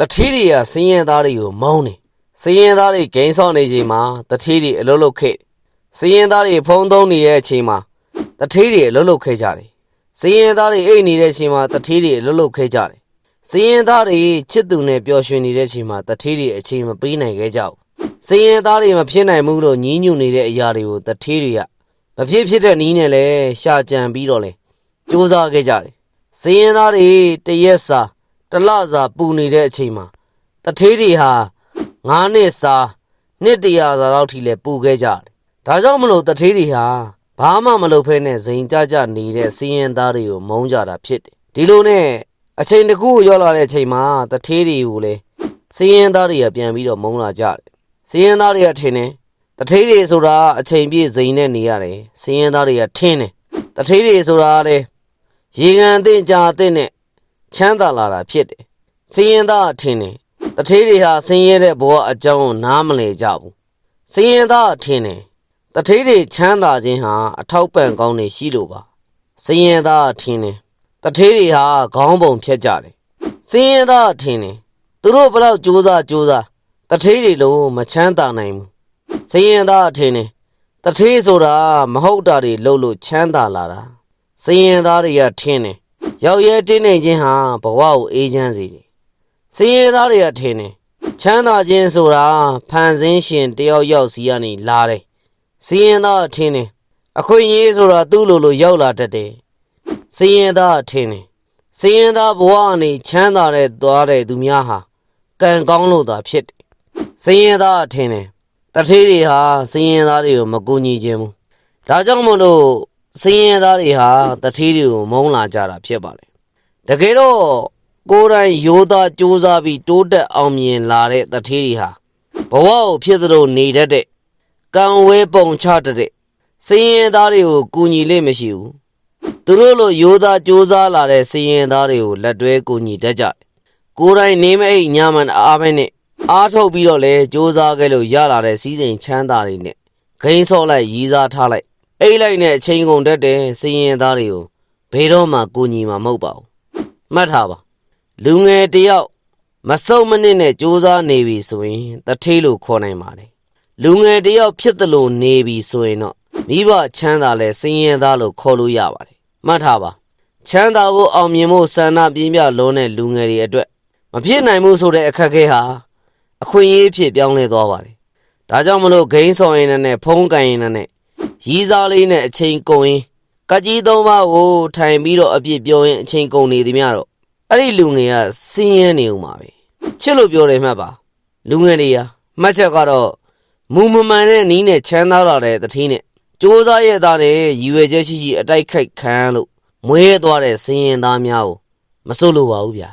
တထီးတွေကစင်းရဲသားတွေကိုမုန်းတယ်စင်းရဲသားတွေဂိမ်းဆော့နေချိန်မှာတထီးတွေအလုတ်လုတ်ခဲ့စင်းရဲသားတွေဖုံးသုံးနေတဲ့အချိန်မှာတထီးတွေအလုတ်လုတ်ခဲ့ကြတယ်စင်းရဲသားတွေအိတ်နေတဲ့အချိန်မှာတထီးတွေအလုတ်လုတ်ခဲ့ကြတယ်စင်းရဲသားတွေချစ်သူနဲ့ပျော်ရွှင်နေတဲ့အချိန်မှာတထီးတွေအချိန်မပေးနိုင်ခဲ့ကြဘူးစင်းရဲသားတွေမဖြစ်နိုင်ဘူးလို့ညှင်းညူနေတဲ့အရာတွေကိုတထီးတွေကမဖြစ်ဖြစ်တဲ့နီးနဲ့လဲရှာကြံပြီးတော့လဲစူးစမ်းခဲ့ကြတယ်စင်းရဲသားတွေတရက်စာ တစ်လစာပူနေတဲ့အချိန်မှာတထေးတွေဟာငါးနှစ်စာနှစ်တရာစာလောက်ထိလဲပူခဲ့ကြတယ်။ဒါကြောင့်မလို့တထေးတွေဟာဘာမှမလုပ်ဖဲနဲ့ဇိမ်ကြကြနေတဲ့စီးရင်သားတွေကိုမုန်းကြတာဖြစ်တယ်။ဒီလိုနဲ့အချိန်တစ်ခုရောက်လာတဲ့အချိန်မှာတထေးတွေကိုလဲစီးရင်သားတွေကပြန်ပြီးတော့မုန်းလာကြတယ်။စီးရင်သားတွေကထင်တယ်တထေးတွေဆိုတာအချိန်ပြည့်ဇိမ်နဲ့နေရတယ်။စီးရင်သားတွေကထင်းတယ်။တထေးတွေဆိုတာလေရေကန်အသင့်ကြာအသင့်နဲ့ ချမ်းသာလာတာဖြစ်တယ်။စီးရင်သားထင်းတယ်တထေးတွေဟာဆင်းရဲတဲ့ဘဝအကြောင်းကိုနားမလည်ကြဘူး။ဆင်းရဲသားအထင်တယ်။တထေးတွေချမ်းသာခြင်းဟာအထောက်ပံ့ကောင်းနေရှိလို့ပါ။ဆင်းရဲသားအထင်တယ်။တထေးတွေဟာခေါင်းပုံဖြတ်ကြတယ်။ဆင်းရဲသားအထင်တယ်။သူတို့ဘလောက်ကြိုးစားကြိုးစားတထေးတွေလို့မချမ်းသာနိုင်ဘူး။ဆင်းရဲသားအထင်တယ်။တထေးဆိုတာမဟုတ်တာတွေလုပ်လို့ချမ်းသာလာတာ။ဆင်းရဲသားတွေကထင်တယ်။ ရောက်ရဲတင်းနေခြင်းဟာဘဝကိုအေးချမ်းစေတယ်။စင်းရဲသားတွေကထင်တယ်ချမ်းသာခြင်းဆိုတာဖန်ဆင်းရှင်တယောက်ယောက်စီကနေလာတယ်စင်းရဲသားအထင်တယ်အခွင့်အရေးဆိုတာသူ့လိုလိုရောက်လာတတ်တယ်စင်းရဲသားအထင်တယ်စင်းရဲသားဘဝကနေချမ်းသာတဲ့သွားတဲ့သူများဟာကံကောင်းလို့သာဖြစ်တယ်စင်းရဲသားအထင်တယ်တထေးတွေဟာစင်းရဲသားတွေကိုမကူညီခြင်းဘူးဒါကြောင့်မလို့ စင်းရဲသားတွေဟာတထေးတွေကိုမုန်းလာကြတာဖြစ်ပါလေတကယ်တော့ကိုယ်တိုင်ရိုးသားစူးစမ်းပြီးတိုးတက်အောင်မြင်လာတဲ့တထေးတွေဟာဘဝကိုဖြစ်သလိုနေတတ်တဲ့ကံဝဲပုံချတတ်တဲ့စည်ရင်သားတွေကိုကူညီလိမ့်မရှိဘူးသူတို့လိုရိုးသားစူးစမ်းလာတဲ့စည်ရင်သားတွေကိုလက်တွဲကူညီတတ်ကြတယ်ကိုယ်တိုင်နေမအိတ်ညမန်အားပဲနဲ့အားထုတ်ပြီးတော့လဲစူးစမ်းခဲ့လို့ရလာတဲ့စီးစိမ်ချမ်းသာတွေနဲ့ဂိမ်းဆော့လိုက်ရီးစားထားလိုက် အိတ်လိုက်နဲ့အချိန်ကုန်တတ်တဲ့စည်ရင်သားတွေကိုဘယ်တော့မှကူညီမှာမဟုတ်ပါဘူးမှတ်ထားပါလူငယ်တယောက်မစုံမနစ်နဲ့စူးစမ်းနေပြီဆိုရင်တထေးလို့ခေါ်နိုင်ပါတယ်လူငယ်တယောက်ဖြစ်သလိုနေပြီဆိုရင်တော့မိဘချမ်းသာလဲစင်ရင်သားလို့ခေါ်လို့ရပါတယ်မှတ်ထားပါချမ်းသာဖို့အောင်မြင်ဖို့ဆန္ဒပြင်းပြလုံးတဲ့လူငယ်တွေအတွက်မဖြစ်နိုင်မှုဆိုတဲ့အခက်အခဲဟာအခွင့်အရေးဖြစ်ပြောင်းလဲသွားပါတယ်ဒါကြောင့်မလို့ဂိမ်းဆောင်ရင်နဲ့ဖုံးကန်ရင်နဲ့ ရီးစားလေးနဲ့အချိန်ကုန်ရင်ကကြီးသုံးပါးကိုထိုင်ပြီးတော့အပြစ်ပြောရင်အချိန်ကုန်နေသည်များတော့အဲ့ဒီလူငယ်ကစင်းရဲနေဦးမှာပဲချစ်လို့ပြောတယ်မှတ်ပါလူငယ်တွေကမှတ်ချက်ကတော့မူမမှန်တဲ့နီးနဲ့ချမ်းသာလာတဲ့တထင်းနဲ့စူးစားရတဲ့တဲ့ရည်ရွယ်ချက်ရှိရှိအတိုက်ခိုက်ခံလို့မွေးသွားတဲ့စင်းရင်သားများကိုမစိုးလို့ပါဘူးဗျာ